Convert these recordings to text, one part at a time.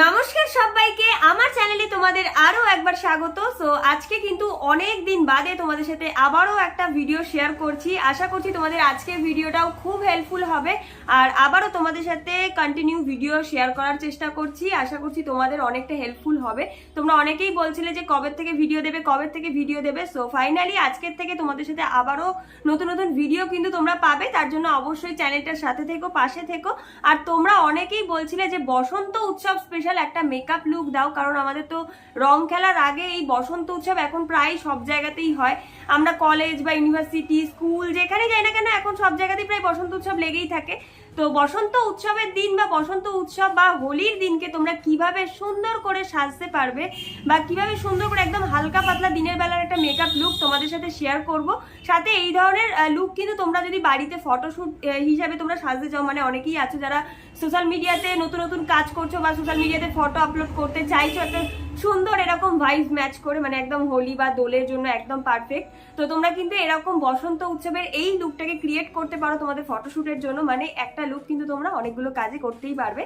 নমস্কার সবাইকে, আমার চ্যানেলে তোমাদের আরও একবার স্বাগত। সো আজকে কিন্তু অনেক দিন বাদে তোমাদের সাথে আবারও একটা ভিডিও শেয়ার করছি। আশা করছি তোমাদের আজকের ভিডিওটাও খুব হেল্পফুল হবে। আর আবারও তোমাদের সাথে কন্টিনিউ ভিডিও শেয়ার করার চেষ্টা করছি। আশা করছি তোমাদের অনেকটা হেল্পফুল হবে। তোমরা অনেকেই বলছিলে যে কবে থেকে ভিডিও দেবে, কবে থেকে ভিডিও দেবে। সো ফাইনালি আজকের থেকে তোমাদের সাথে আবারও নতুন নতুন ভিডিও কিন্তু তোমরা পাবে। তার জন্য অবশ্যই চ্যানেলটার সাথে থেকো, পাশে থেকো। আর তোমরা অনেকেই বলছিলে যে বসন্ত উৎসব স্পেশাল একটা মেকআপ লুক দাও, কারণ আমাদের তো রং খেলার আগে এই বসন্ত উৎসব এখন প্রায় সব জায়গাতেই হয়। আমরা কলেজ বা ইউনিভার্সিটি স্কুল যেখানে যাই না কেন, এখন সব জায়গাতেই প্রায় বসন্ত উৎসব লেগেই থাকে। তো বসন্ত উৎসবের দিন বা বসন্ত উৎসব বা হোলির দিনকে তোমরা কীভাবে সুন্দর করে সাজতে পারবে বা কীভাবে সুন্দর করে একদম হালকা পাতলা দিনের বেলার একটা মেকআপ লুক তোমাদের সাথে শেয়ার করব। সাথে এই ধরনের লুক কিন্তু তোমরা যদি বাড়িতে ফটোশ্যুট হিসাবে তোমরা সাজতে চাও মানে অনেকেই আছো যারা সোশ্যাল মিডিয়াতে নতুন নতুন কাজ করছ বা সোশ্যাল মিডিয়াতে ফটো আপলোড করতে চাইছো, একটা সুন্দর এরকম ভাইব ম্যাচ করে মানে একদম হোলি বা দোলের জন্য একদম পারফেক্ট তো তোমরা কিন্তু এরকম বসন্ত উৎসবের এই লুকটাকে ক্রিয়েট করতে পারো তোমাদের ফটোশ্যুটের জন্য। মানে একটা লুক কিন্তু তোমরা অনেকগুলো কাজে করতেই পারবে।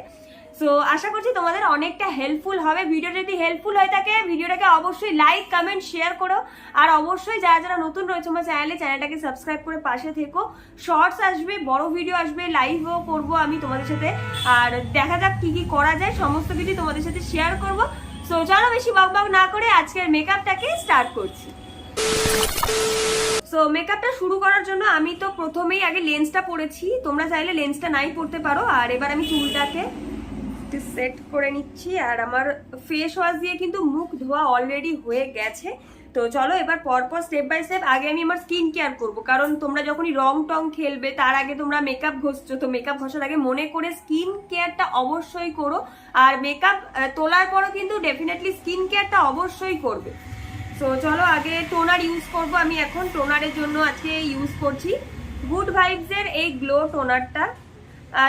সো আশা করছি তোমাদের অনেকটা হেল্পফুল হবে। ভিডিও যদি হেল্পফুল হয়ে থাকে, ভিডিওটাকে অবশ্যই লাইক কমেন্ট শেয়ার করো। আর অবশ্যই যারা যারা নতুন রয়েছে আমার চ্যানেলে চ্যানেলটাকে সাবস্ক্রাইব করে পাশে থেকো। শর্টস আসবে, বড় ভিডিও আসবে লাইভও করব আমি তোমাদের সাথে। আর দেখা যাক কি কি করা যায়, সমস্ত কিছু তোমাদের সাথে শেয়ার করব। সো চলো বেশি বক বক না করে আজকের মেকআপটাকে স্টার্ট করছি। সো মেকআপটা শুরু করার জন্য আমি তো প্রথমেই আগে লেন্সটা পরেছি। তোমরা চাইলে লেন্সটা নাই পরতে পারো। আর এবার আমি চুলটাকে সেট করে নিচ্ছি। আর আমার ফেস ওয়াশ দিয়ে কিন্তু মুখ ধোয়া অলরেডি হয়ে গেছে। তো চলো এবার পরপর স্টেপ বাই স্টেপ আগে আমি আমার স্কিন কেয়ার করব। কারণ তোমরা যখনই রং টং খেলবে, তার আগে তোমরা মেকআপ ঘষছো। তো মেকআপ ঘষার আগে মনে করে স্কিন কেয়ারটা অবশ্যই করো। আর মেকআপ তোলার পরও কিন্তু ডেফিনেটলি স্কিন কেয়ারটা অবশ্যই করবে। সো চলো আগে টোনার ইউজ করব। আমি এখন টোনারের জন্য আজকে ইউজ করছি গুড ভাইবসের এই গ্লো টোনারটা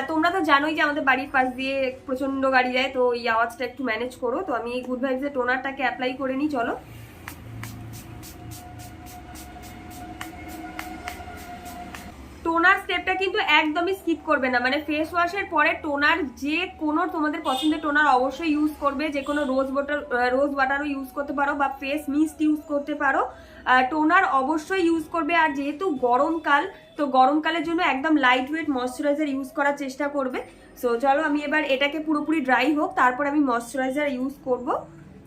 তোমরা তো জানোই যে আমাদের বাড়ির পাশ দিয়ে প্রচণ্ড গাড়ি যায়, তো এই আওয়াজটা একটু ম্যানেজ করো। তো আমি এই গুড ভাইবসের টোনারটাকে অ্যাপ্লাই করে নিই, চলো। টোনার স্টেপটা কিন্তু একদমই স্কিপ করবে না। মানে ফেস ওয়াশের পরে টোনার যে কোনো তোমাদের পছন্দের টোনার অবশ্যই ইউজ করবে। যে কোনো রোজ ওয়াটার রোজ ওয়াটারও ইউজ করতে পারো বা ফেস মিস্ট ইউজ করতে পারো। টোনার অবশ্যই ইউজ করবে। আর যেহেতু গরমকাল, তো গরমকালের জন্য একদম লাইট ওয়েট ময়শ্চারাইজার ইউজ করার চেষ্টা করবে। সো চলো আমি এবার এটাকে পুরোপুরি ড্রাই হোক, তারপর আমি ময়শ্চারাইজার ইউজ করব।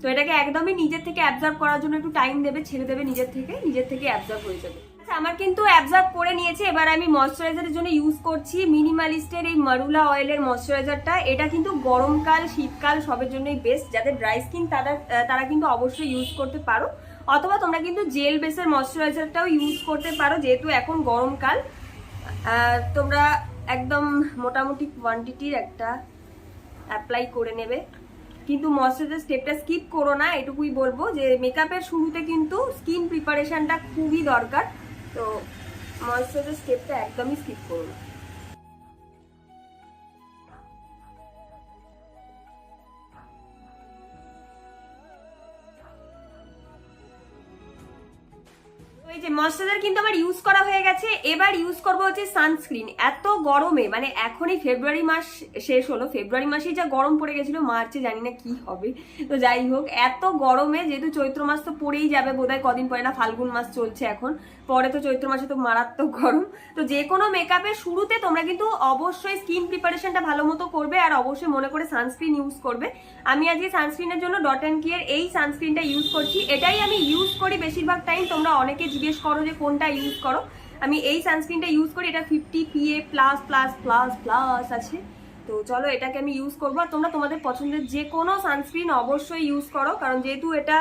তো এটাকে একদমই নিজের থেকে অ্যাবজর্ব করার জন্য একটু টাইম দেবে, ছেড়ে দেবে নিজের থেকে নিজের থেকে অ্যাবজর্ব হয়ে যাবে। আমার কিন্তু অ্যাবজর্ব করে নিয়েছে। এবার আমি ময়শ্চারাইজারের জন্য ইউজ করছি। মিনিমালিস্টের এই মারুলা অয়েলের ময়শ্চারাইজারটা এটা কিন্তু গরমকাল, শীতকাল সবের জন্যই বেস্ট যাদের ড্রাই স্কিন তারা তারা কিন্তু অবশ্যই ইউজ করতে পারো। অথবা তোমরা কিন্তু জেল বেসের ময়শ্চারাইজারটাও ইউজ করতে পারো, যেহেতু এখন গরমকাল। তোমরা একদম মোটামুটি কোয়ান্টিটির একটা অ্যাপ্লাই করে নেবে। কিন্তু ময়শ্চারাইজার স্টেপটা স্কিপ করো না, এটুকুই বলব যে মেকআপের শুরুতে কিন্তু স্কিন প্রিপারেশনটা খুবই দরকার। তো ময়শ্চারাইজার স্টেপটা একদমই স্কিপ করো কিন্তু আমার ইউজ করা হয়ে গেছে। এবার ইউজ করব হচ্ছে সানস্ক্রিন এত গরমে মানে এখনই ফেব্রুয়ারি মাস শেষ হলো। ফেব্রুয়ারি মাসেই যা গরম পড়ে গেছিল মার্চে জানি না কি হবে। তো যাই হোক, এত গরমে যেহেতু চৈত্র মাস তো পড়েই যাবে বোধহয়, কদিন পরে না ফাল্গুন মাস চলছে এখন। পরে তো চৈত্র মাসে তো মারাত্মক গরম। তো যে কোনো মেকআপের শুরুতে তোমরা কিন্তু অবশ্যই স্কিন প্রিপারেশনটা ভালো মতো করবে আর অবশ্যই মনে করে সানস্ক্রিন ইউজ করবে। আমি আজকে সানস্ক্রিনের জন্য ডট অ্যান্ড কিয়ের এই সানস্ক্রিনটা ইউজ করছি। এটাই আমি ইউজ করি বেশিরভাগ টাইম তোমরা অনেকে জিজ্ঞেস করো যে কোনটা ইউজ করো। আমি এই সানস্ক্রিনটা ইউজ করি, এটা fifty PA plus plus plus plus আছে। তো চলো এটাকে আমি ইউজ করব। আর তোমরা তোমাদের পছন্দের যে কোনো সানস্ক্রিন অবশ্যই ইউজ করো। কারণ যেহেতু এটা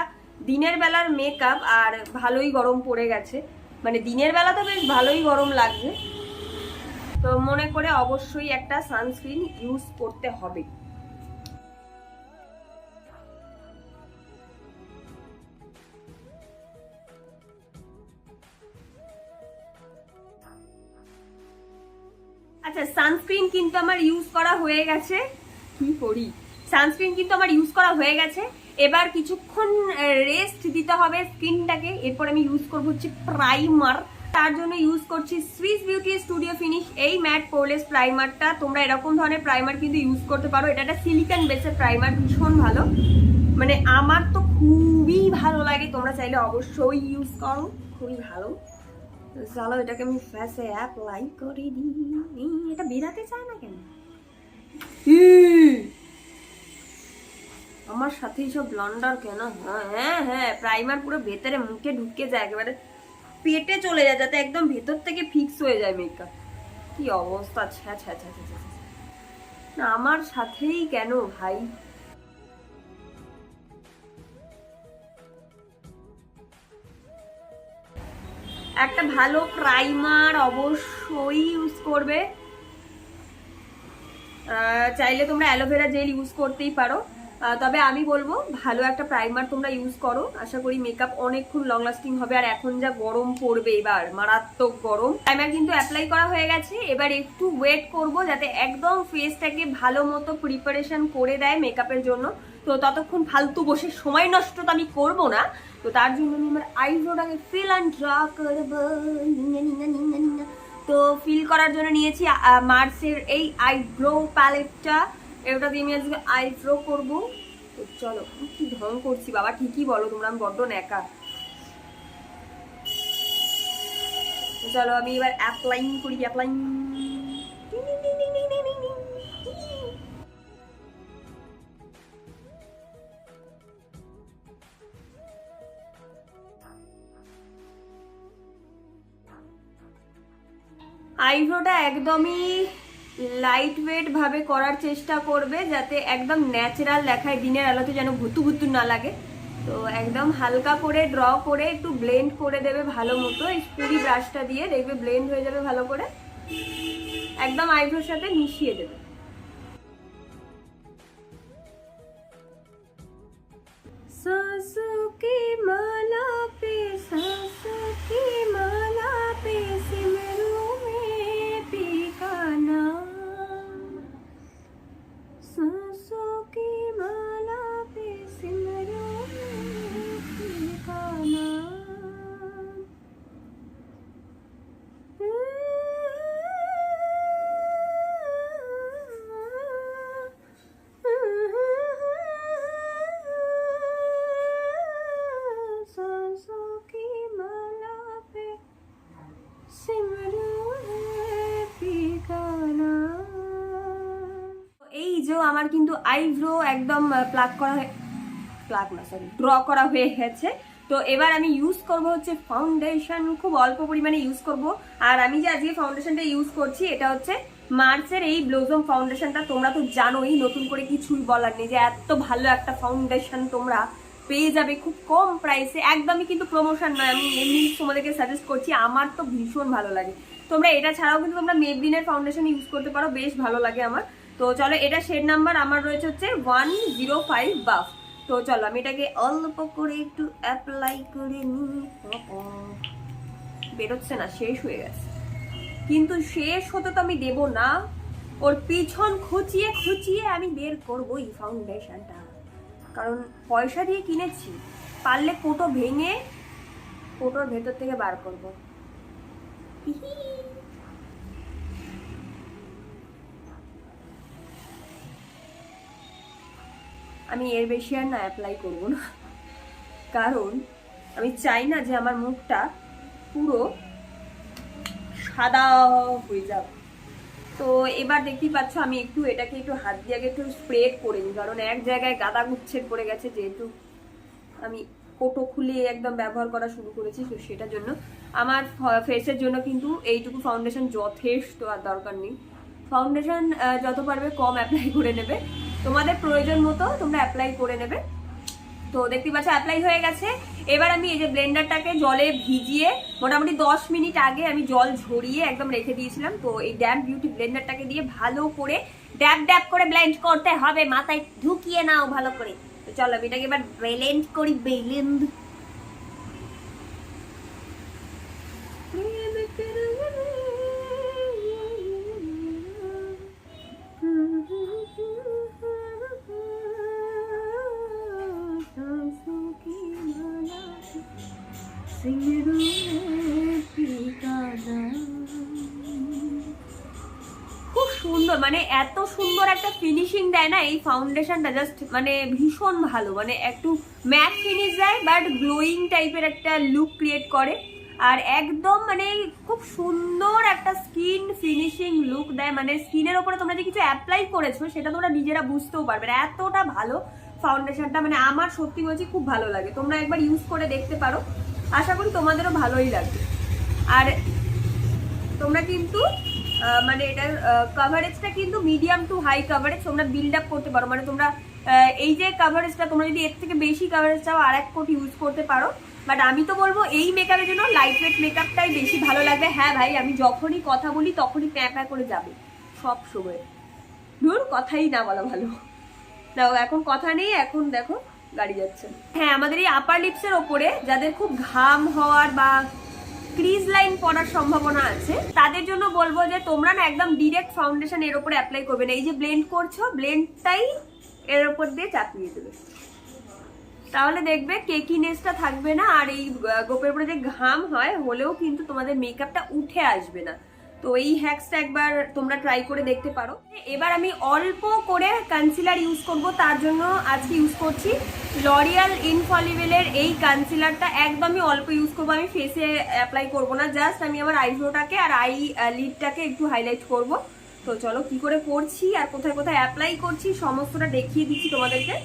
দিনের বেলার মেকআপ আর ভালোই গরম পড়ে গেছে। মানে দিনের বেলা তো বেশ ভালোই গরম লাগছে। তো মনে করে অবশ্যই একটা সানস্ক্রিন ইউজ করতে হবে। আচ্ছা সানস্ক্রিন কিন্তু আমার ইউজ করা হয়ে গেছে। কি করি? সানস্ক্রিন কিন্তু আমার ইউজ করা হয়ে গেছে। এবার কিছুক্ষণ রেস্ট দিতে হবে স্কিনটাকে। এরপর আমি ইউজ করব হচ্ছে প্রাইমার তার জন্য ইউজ করছি সুইস বিউটি স্টুডিও ফিনিশ এই ম্যাট পোরলেস প্রাইমারটা তোমরা এরকম ধরনের প্রাইমার কিন্তু ইউজ করতে পারো। এটা একটা সিলিকন বেসের প্রাইমার ভীষণ ভালো। মানে আমার তো খুবই ভালো লাগে। তোমরা চাইলে অবশ্যই ইউজ করো। খুবই ভালো। চলো, এটাকে আমি ফেসে অ্যাপ্লাই করে দিই। এটা বেরাতে চায় না কেন! আমার সাথে সব ব্লন্ডার কেন? হ্যাঁ হ্যাঁ হ্যাঁ প্রাইমার পুরো ভেতরে মুখে ঢুকে যায় একেবারে। পেটে চলে যায় যাতে একদম ভেতর থেকে ফিক্স হয়ে যায় মেকআপ কি অবস্থা? ছ্যা ছ্যা ছ্যা ছ্যা ছ্যা। না, আমার সাথেই কেন ভাই? একটা ভালো প্রাইমার অবশ্যই ইউজ করবে। চাইলে তোমরা অ্যালোভেরা জেল ইউজ করতেই পারো। তবে আমি বলব, ভালো একটা প্রাইমার তোমরা ইউজ করো। আশা করি মেকআপ অনেকক্ষণ লং লাস্টিং হবে, আর এখন যা গরম পড়বে এবার, মারাত্মক গরম। প্রাইমার কিন্তু অ্যাপ্লাই করা হয়ে গেছে, এবার একটু ওয়েট করব যাতে একদম ফেসটাকে ভালো মতো প্রিপারেশন করে দেয় মেকআপের জন্য। তো ততক্ষণ ফালতু বসে সময় নষ্ট তো আমি করব না। তো তার জন্য আমি আমার আইব্রোটাকে ফিল অ্যান্ড ড্র করব। তো ফিল করার জন্য নিয়েছি মার্সের এই আইব্রো প্যালেটটা এটা দিয়ে আমি আজকে আইব্রো করব। চলো কি ঢং করছি বাবা? ঠিকই বলো, তোমরা আমি বড্ড ন্যাকা। চলো, আমি এবার অ্যাপ্লাইং করি অ্যাপ্লাইং আইব্রোটা একদমই লাইট ওয়েটভাবে করার চেষ্টা করবে যাতে একদম ন্যাচারাল দেখায়, দিনের আলোতে যেন ভুতু ভুতু না লাগে। তো একদম হালকা করে ড্র করে একটু ব্লেন্ড করে দেবে ভালো মতো। এই পুরি ব্রাশটা দিয়ে দেখবে ব্লেন্ড হয়ে যাবে ভালো করে। একদম আইব্রোর সাথে মিশিয়ে দেবে। সাসু মালা পে সাসু মালা পে সিমে আইব্রো একদম প্লাক করা প্লাক না সরি ড্র করা হয়ে গেছে। তো এবার আমি ইউজ করব হচ্ছে ফাউন্ডেশন খুব অল্প পরিমাণে ইউজ করব। আর আমি যে আজকে ফাউন্ডেশনটা ইউজ করছি, এটা হচ্ছে মার্চের এই ব্লোজম ফাউন্ডেশনটা তোমরা তো জানোই, নতুন করে কিছুই বলার নেই যে এত ভালো একটা ফাউন্ডেশন তোমরা পেয়ে যাবে খুব কম প্রাইসে একদমই কিন্তু প্রমোশন নয়, আমি এমনি তোমাদেরকে সাজেস্ট করছি, আমার তো ভীষণ ভালো লাগে। তোমরা এটা ছাড়াও কিন্তু তোমরা মেবলিনের ফাউন্ডেশন ইউজ করতে পারো, বেশ ভালো লাগে আমার। তো চলো, এটা শেড নাম্বার আমার রয়েছে হচ্ছে ওয়ান জিরো ফাইভ বাফ তো চলো, আমি এটাকে অল্প করে একটু অ্যাপ্লাই করে নিই। বেরোচ্ছে না, শেষ হয়ে গেছে। কিন্তু শেষ হতে তো আমি দেব না। ওর পিছন খুঁচিয়ে খুঁচিয়ে আমি বের করব এই ফাউন্ডেশনটা কারণ পয়সা দিয়ে কিনেছি, পারলে কোটো ভেঙে কোটোর ভেতর থেকে বার করব। আমি এর বেশি আর না অ্যাপ্লাই করব না। কারণ আমি চাই না যে আমার মুখটা পুরো সাদা হয়ে যাবে তো এবার দেখতেই পাচ্ছ আমি একটু এটাকে একটু হাত দিয়ে আগে একটু স্প্রেড করে নিই, কারণ এক জায়গায় গাদা গুচ্ছের পড়ে গেছে যেহেতু আমি কোটো খুলে একদম ব্যবহার করা শুরু করেছি, তো সেটার জন্য আমার ফেসের জন্য কিন্তু এইটুকু ফাউন্ডেশন যথেষ্ট আর দরকার নেই। ফাউন্ডেশন যত পারবে কম অ্যাপ্লাই করে নেবে। তোমাদের প্রয়োজন মতো তোমরা অ্যাপ্লাই করে নেবে। তো দেখতে পাচ্ছ অ্যাপ্লাই হয়ে গেছে। এবার আমি এই যে ব্লেন্ডারটাকে জলে ভিজিয়ে মোটামুটি দশ মিনিট আগে আমি জল ঝরিয়ে একদম রেখে দিয়েছিলাম। তো এই ড্যাম্প বিউটি ব্লেন্ডারটাকে দিয়ে ভালো করে ড্যাপ ড্যাপ করে ব্লেন্ড করতে হবে, মাথায় ঢুকিয়ে নাও ভালো করে। তো চলো আমি এটাকে এবার ব্লেন্ড করি ব্লেন্ড এই ফাউন্ডেশনটা জাস্ট মানে ভীষণ ভালো। মানে একটু ম্যাট ফিনিশ দেয় বাট গ্লোয়িং টাইপের একটা লুক ক্রিয়েট করে। আর একদম মানে খুব সুন্দর একটা স্কিন ফিনিশিং লুক দেয়। মানে স্কিনের ওপরে তোমরা যে কিছু অ্যাপ্লাই করেছ, সেটা তোমরা নিজেরা বুঝতেও পারবে না। এতটা ভালো ফাউন্ডেশনটা মানে আমার সত্যি বলছি, খুব ভালো লাগে। তোমরা একবার ইউজ করে দেখতে পারো। আশা করি তোমাদেরও ভালোই লাগবে। আর তোমরা কিন্তু মানে এটার কাভারেজটা কিন্তু মিডিয়াম টু হাই কভারেজ তোমরা বিল্ড আপ করতে পারো। মানে তোমরা এই যে কাভারেজটা তোমরা যদি এর থেকে বেশি কভারেজ চাও আর এক কোট ইউজ করতে পারো। বাট আমি তো বলব, এই মেকআপের জন্য লাইট ওয়েট মেকআপটাই বেশি ভালো লাগবে। হ্যাঁ ভাই, আমি যখনই কথা বলি, তখনই প্যাঁ প্যাঁ করে যাবে। সব সময়। ধুর, কথাই না বলা ভালো। দেখো, এখন কথা নেই, এখন দেখো, গাড়ি যাচ্ছে। হ্যাঁ আমাদের এই আপার লিপসের ওপরে যাদের খুব ঘাম হওয়ার বা ক্রিজ লাইন পড়ার সম্ভাবনা আছে। তাদের জন্য বলব যে তোমরা না একদম ডিরেক্ট ফাউন্ডেশন এর উপরে অ্যাপ্লাই করবে না। এই যে ব্লেন্ড করছ ব্লেন্ডটাই এর উপর দিয়ে চাপিয়ে দেবে। তাহলে দেখবে কেকিনেসটা থাকবে না, আর এই গোপের উপরে যে ঘাম হয়, হলেও কিন্তু তোমাদের মেকআপটা উঠে আসবে না। তো এই হ্যাক্সটা একবার তোমরা ট্রাই করে দেখতে পারো। এবার আমি অল্প করে কনসিলার ইউজ করব, তার জন্য আজকে ইউজ করছি লরিয়াল ইনফলিবেলের এই কনসিলারটা একদমই অল্প ইউজ করব, আমি ফেসে অ্যাপ্লাই করব না জাস্ট আমি আমার আইব্রোটাকে আর আই লিডটাকে একটু হাইলাইট করব। তো চলো কি করে করছি আর কোথায় কোথায় অ্যাপ্লাই করছি, সমস্তটা দেখিয়ে দিচ্ছি তোমাদেরকে।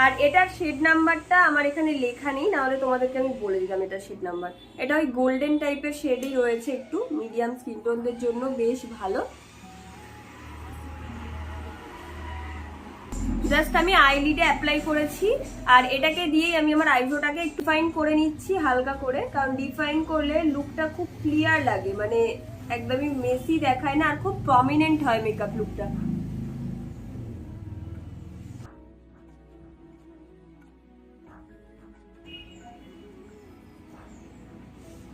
আর এটার শেড নাম্বারটা আমার এখানে লেখা নেই, নাহলে তোমাদেরকে আমি বলে দিলাম এটার শেড নাম্বার এটা ওই গোল্ডেন টাইপের শেডই রয়েছে একটু মিডিয়াম স্কিন টোনদের জন্য বেশ ভালো। জাস্ট আমি আইলিডে অ্যাপ্লাই করেছি, আর এটাকে দিয়েই আমি আমার আইব্রোটাকে একটু ফাইন করে নিচ্ছি, হালকা করে, কারণ ডিফাইন করলে লুকটা খুব ক্লিয়ার লাগে মানে একদমই মেসি দেখায় না, আর খুব প্রমিনেন্ট হয় মেকআপ লুকটা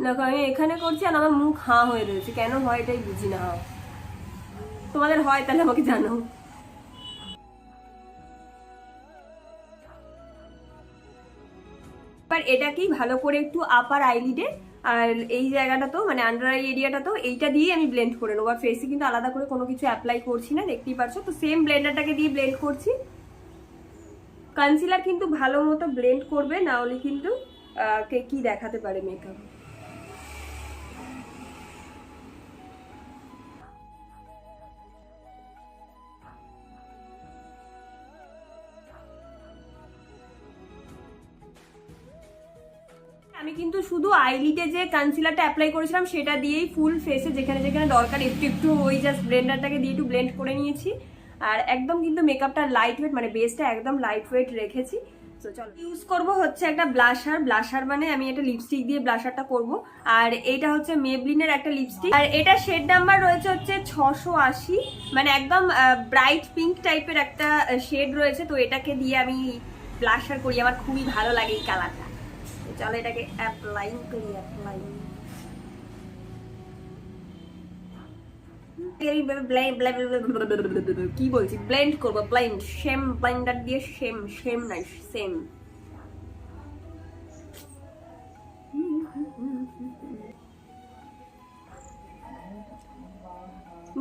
দেখো আমি এখানে করছি আর আমার মুখ হাঁ হয়ে রয়েছে। কেন হয় এটাই বুঝি না। তোমাদের হয়, তাহলে আমাকে জানাও। এবার এটাকেই ভালো করে একটু আপার আইলিডে আর এই জায়গাটা তো মানে আন্ডার আই এরিয়াটা তো এইটা দিয়ে আমি ব্লেন্ড করে নেব। আর ফেসে কিন্তু আলাদা করে কোনো কিছু অ্যাপ্লাই করছি না, দেখতেই পারছ? তো সেম ব্লেন্ডারটাকে দিয়ে ব্লেন্ড করছি। কনসিলার কিন্তু ভালো মতো ব্লেন্ড করবে, না হলে কিন্তু কে কি দেখাতে পারে মেকআপ আমি কিন্তু শুধু আইলিটে যে কনসিলারটা অ্যাপ্লাই করেছিলাম, সেটা দিয়েই ফুল ফেসে যেখানে যেখানে দরকার, একটু একটু ওই জাস্ট ব্লেন্ডারটাকে দিয়ে একটু ব্লেন্ড করে নিয়েছি। আর একদম কিন্তু মেকআপটা লাইট ওয়েট মানে বেসটা একদম লাইট ওয়েট রেখেছি। তো চলো ইউজ করব হচ্ছে একটা ব্লাশার ব্লাশার মানে আমি একটা লিপস্টিক দিয়ে ব্লাশারটা করব। আর এটা হচ্ছে মেবলিনের একটা লিপস্টিক আর এটা শেড নাম্বার রয়েছে হচ্ছে ছশো আশি মানে একদম ব্রাইট পিঙ্ক টাইপের একটা শেড রয়েছে। তো এটাকে দিয়ে আমি ব্লাশার করি, আমার খুবই ভালো লাগে এই কালারটা চলো এটাকে করি কি বলছি ব্লেন্ড করব সেম দিয়ে same same not same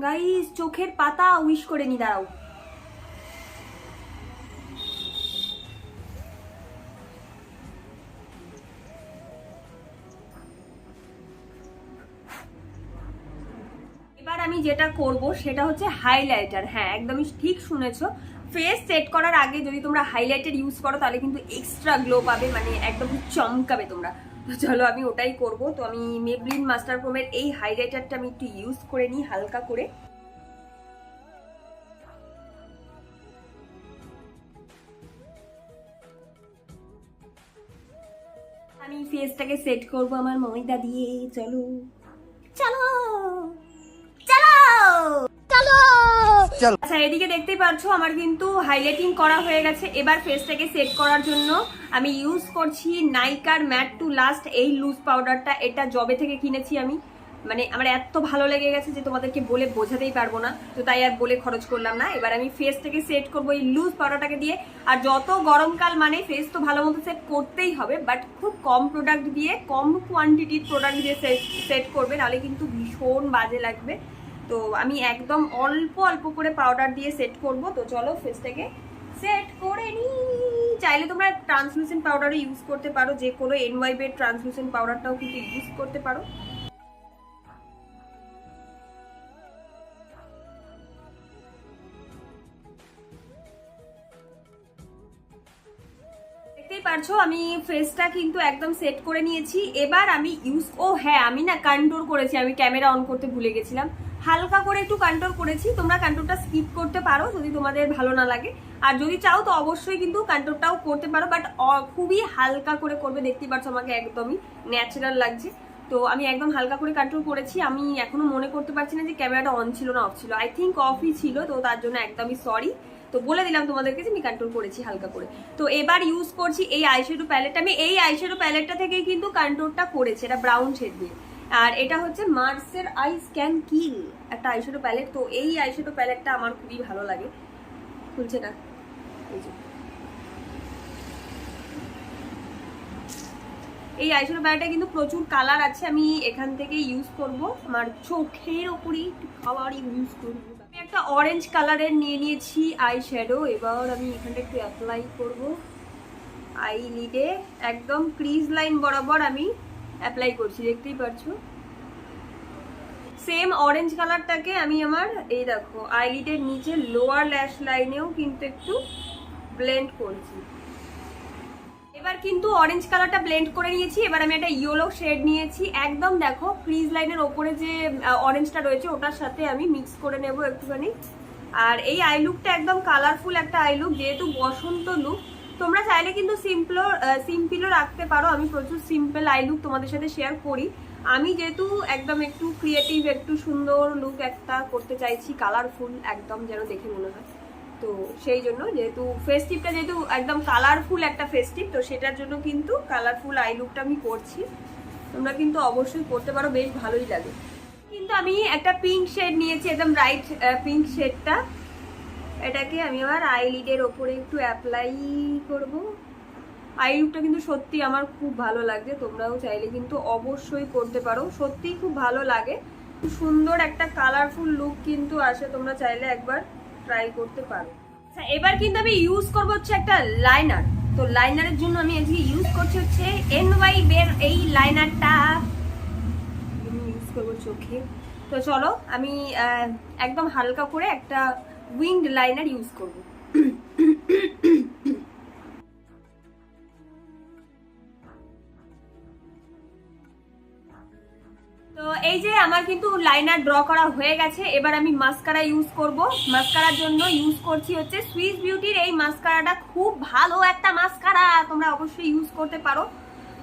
guys চোখের পাতা উইশ করে নি দাঁড়াও আমি যেটা করব সেটা হচ্ছে হাইলাইটার হ্যাঁ একদমই ঠিক শুনেছো। ফেস সেট করার আগে যদি তোমরা হাইলাইটার ইউজ করো, তাহলে কিন্তু এক্সট্রা গ্লো পাবে মানে একদম চমকাবে তোমরা। তো চলো আমি ওটাই করব। তো আমি মেবলিন মাস্টার ক্রোমের এই হাইলাইটারটা আমি একটু ইউজ করে নিই হালকা করে। আমি ফেসটাকে সেট করব আমার ময়দা দিয়ে। চলো। চলো। আচ্ছা এদিকে দেখতেই পাচ্ছ আমার কিন্তু হাইলাইটিং করা হয়ে গেছে। এবার ফেসটাকে সেট করার জন্য আমি ইউজ করছি নাইকার ম্যাট টু লাস্ট এই লুজ পাউডারটা এটা জবে থেকে কিনেছি আমি। মানে আমার এত ভালো লেগে গেছে যে তোমাদেরকে বলে বোঝাতেই পারব না। তো তাই আর বলে খরচ করলাম না। এবার আমি ফেসটাকে সেট করব এই লুজ পাউডারটাকে দিয়ে। আর যত গরমকাল মানে ফেস তো ভালো মতো সেট করতেই হবে বাট খুব কম প্রোডাক্ট দিয়ে কম কোয়ান্টিটির প্রোডাক্ট দিয়ে সেট করবে। নাহলে কিন্তু ভীষণ বাজে লাগবে। তো আমি একদম অল্প অল্প করে পাউডার দিয়ে সেট করব। তো চলো ফেসটাকে সেট করে নি। চাইলে তোমরা ট্রান্সলুসেন্ট পাউডারও ইউজ করতে পারো, যে কোনো এনওয়াইবের ট্রান্সলুসেন্ট পাউডারটাও কিন্তু ইউজ করতে পারো। দেখতেই পারছ, আমি ফেসটা কিন্তু একদম সেট করে নিয়েছি। এবার আমি ইউজ ও হ্যাঁ আমি না কন্ট্রোল করেছি, আমি ক্যামেরা অন করতে ভুলে গেছিলাম। হালকা করে একটু কন্ট্রোল করেছি। তোমরা কন্ট্রোলটা স্কিপ করতে পারো যদি তোমাদের ভালো না লাগে। আর যদি চাও তো অবশ্যই কিন্তু কন্ট্রোলটাও করতে পারো বাট খুবই হালকা করে করবে, দেখতেই পাচ্ছ আমাকে একদমই ন্যাচারাল লাগছে। তো আমি একদম হালকা করে কন্ট্রোল করেছি। আমি এখনও মনে করতে পারছি না যে ক্যামেরাটা অন ছিল না অফ ছিল। আই থিঙ্ক অফই ছিল, তো তার জন্য একদমই সরি তো বলে দিলাম তোমাদেরকে যে আমি কন্ট্রোল করেছি হালকা করে। তো এবার ইউজ করছি এই আইশ্যাডো প্যালেটটা আমি এই আইশ্যাডো প্যালেটটা থেকেই কিন্তু কন্ট্রোলটা করেছি, এটা ব্রাউন শেড দিয়ে। আর এটা হচ্ছে মার্সের আই স্ক্যান কিল একটা আইশ্যাডো প্যালেট তো এই আইশ্যাডো প্যালেটটা আমার খুবই ভালো লাগে। খুলছে না? এই যে। আইশ্যাডো প্যালেটটা কিন্তু প্রচুর কালার আছে, আমি এখান থেকে ইউজ করব। আমার চোখের ওপরই একটু খাবার ইউজ করব। আমি একটা অরেঞ্জ কালারের নিয়ে নিয়েছি আই শ্যাডো এবার আমি এখানটা একটু অ্যাপ্লাই করব। আই লিডে একদম ক্রিজ লাইন বরাবর আমি অ্যাপ্লাই করছি, দেখতেই পাচ্ছো সেম অরেঞ্জ কালারটাকে আমি আমার, এই দেখো আইলিডের নিচে লোয়ার ল্যাশ লাইনেও কিন্তু একটু ব্লেন্ড করছি। এবার কিন্তু অরেঞ্জ কালারটা ব্লেন্ড করে নিয়েছি, এবার আমি একটা ইয়েলো শেড নিয়েছি। একদম দেখো ক্রিজ লাইনের ওপরে যে অরেঞ্জটা রয়েছে, ওটার সাথে আমি মিক্স করে নেব একটুখানি। আর এই আই লুকটা একদম কালারফুল একটা আই লুক যেহেতু বসন্ত লুক তোমরা চাইলে কিন্তু সিম্পলও সিম্পলও রাখতে পারো। আমি প্রচুর সিম্পল আই লুক তোমাদের সাথে শেয়ার করি। আমি যেহেতু একদম একটু ক্রিয়েটিভ একটু সুন্দর লুক একটা করতে চাইছি কালারফুল একদম যেন দেখে মনে হয়। তো সেই জন্য যেহেতু ফেস্টিভটা যেহেতু একদম কালারফুল একটা ফেস্টিভ তো সেটার জন্য কিন্তু কালারফুল আই লুকটা আমি করছি। তোমরা কিন্তু অবশ্যই করতে পারো, বেশ ভালোই লাগে। কিন্তু আমি একটা পিঙ্ক শেড নিয়েছি, একদম রাইট পিঙ্ক শেডটা এটাকে আমি আবার আইলিডের ওপরে একটু অ্যাপ্লাই করব। আই লুকটা কিন্তু সত্যি আমার খুব ভালো লাগছে, তোমরাও চাইলে কিন্তু অবশ্যই করতে পারো। সত্যিই খুব ভালো লাগে। সুন্দর একটা কালারফুল লুক কিন্তু আসে, তোমরা চাইলে একবার ট্রাই করতে পারো। আচ্ছা এবার কিন্তু আমি ইউজ করব হচ্ছে একটা লাইনার তো লাইনারের জন্য আমি আজকে ইউজ করছি হচ্ছে এন ওয়াই বের এই লাইনারটা আমি ইউজ করব চোখে। তো চলো, আমি একদম হালকা করে একটা উইংড লাইনার ইউজ করব। তো এই যে আমার কিন্তু লাইনার ড্র করা হয়ে গেছে, এবার আমি মাস্কারা ইউজ করব। মাস্কারার জন্য ইউজ করছি হচ্ছে সুইস বিউটির এই মাস্কারাটা খুব ভালো একটা মাস্কারা তোমরা অবশ্যই ইউজ করতে পারো।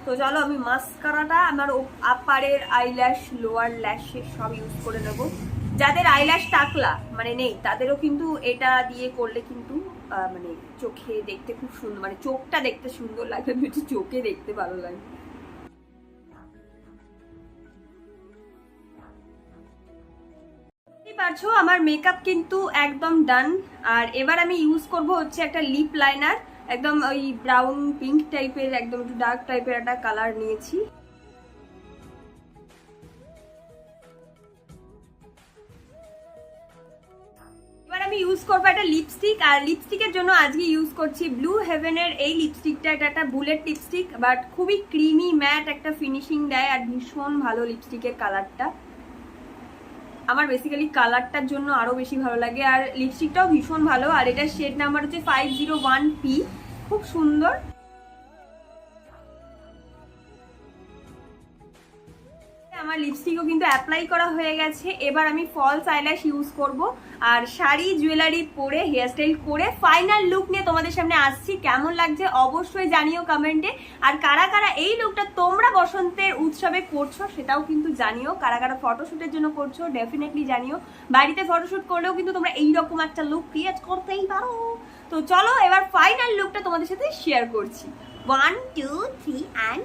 তো চলো আমি মাস্কারাটা আমার আপারের আইল্যাশ লোয়ার ল্যাশে সব ইউজ করে নেব। যাদের আইল্যাশ টাকলা মানে নেই, তাদেরও কিন্তু এটা দিয়ে করলে কিন্তু মানে চোখে দেখতে খুব সুন্দর মানে চোখটা দেখতে সুন্দর লাগে কিন্তু চোখে দেখতে ভালো লাগে। পারছ, আমার মেকআপ কিন্তু একদম ডান আর এবার আমি ইউজ করব হচ্ছে একটা লিপ লাইনার একদম ওই ব্রাউন পিঙ্ক টাইপের একদম একটু ডার্ক টাইপের একটা কালার নিয়েছি। আমি ইউজ করব একটা লিপস্টিক আর লিপস্টিকের জন্য আজকে ইউজ করছি ব্লু হেভেনের এই লিপস্টিকটা এটা একটা বুলেট লিপস্টিক বাট খুবই ক্রিমি ম্যাট একটা ফিনিশিং দেয়, আর ভীষণ ভালো লিপস্টিকের কালারটা আমার বেসিক্যালি কালারটার জন্য আরও বেশি ভালো লাগে, আর লিপস্টিকটাও ভীষণ ভালো, আর এটার শেড নাম্বার হচ্ছে ফাইভ জিরো ওয়ান পি খুব সুন্দর। আমার লিপস্টিকও কিন্তু অ্যাপ্লাই করা হয়ে গেছে। এবার আমি ফলস আইল্যাশ ইউজ করব। আর শাড়ি জুয়েলারি পরে হেয়ারস্টাইল করে ফাইনাল লুক নিয়ে তোমাদের সামনে আসছি। কেমন লাগছে অবশ্যই জানিও কমেন্টে আর কারা কারা এই লুকটা তোমরা বসন্তের উৎসবে করছ সেটাও কিন্তু জানিও। কারা কারা ফটোশ্যুটের জন্য করছ ডেফিনেটলি জানিও। বাড়িতে ফটোশ্যুট করলেও কিন্তু তোমরা এইরকম একটা লুক ক্রিয়েট করতেই পারো। তো চলো এবার ফাইনাল লুকটা তোমাদের সাথে শেয়ার করছি। One two three and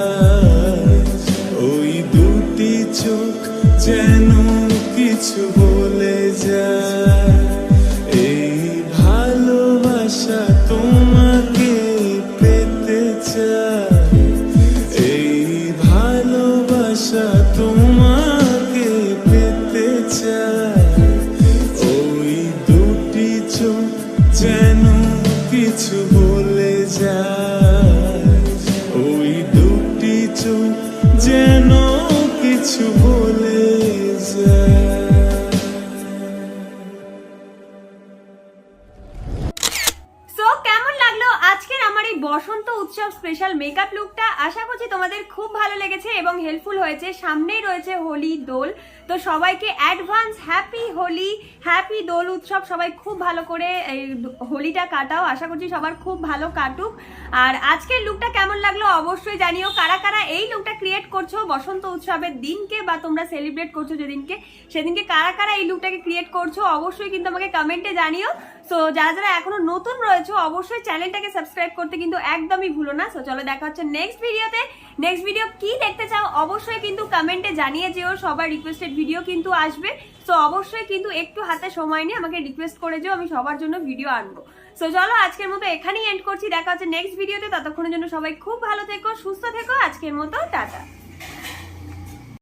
helpful হয়েছে, সামনেই রয়েছে হোলি দোল। তো সবাইকে advance happy Holi happy Dol উৎসব। সবাই খুব ভালো করে এই হোলিটা কাটাও। আশা করছি সবার খুব ভালো কাটুক। আর আজকের লুকটা কেমন লাগল অবশ্যই জানিও। কারা কারা এই লুকটা ক্রিয়েট করছ বসন্ত উৎসবের দিনকে বা তোমরা সেলিব্রেট করছ যেদিনকে, সেদিনকে কারা কারা এই লুকটাকে ক্রিয়েট করছ অবশ্যই কিন্তু আমাকে কমেন্টে জানিও। সো যারা যারা এখনও নতুন রয়েছে, অবশ্যই চ্যানেলটাকে সাবস্ক্রাইব করতে কিন্তু একদমই ভুলো না। সো চলো দেখা হচ্ছে নেক্সট ভিডিওতে নেক্সট ভিডিও কি দেখতে চাও, অবশ্যই কিন্তু কমেন্টে জানিয়ে যেও। সবার রিকোয়েস্টেড ভিডিও কিন্তু আসবে। সো অবশ্যই কিন্তু একটু হাতে সময় নিয়ে আমাকে রিকোয়েস্ট করে যেও, আমি সবার জন্য ভিডিও আনব। সো চলো আজকের মতো এখানেই এন্ড করছি। দেখা হচ্ছে নেক্সট ভিডিওতে ততক্ষণের জন্য সবাই খুব ভালো থেকো, সুস্থ থেকো। আজকের মতো টাটা।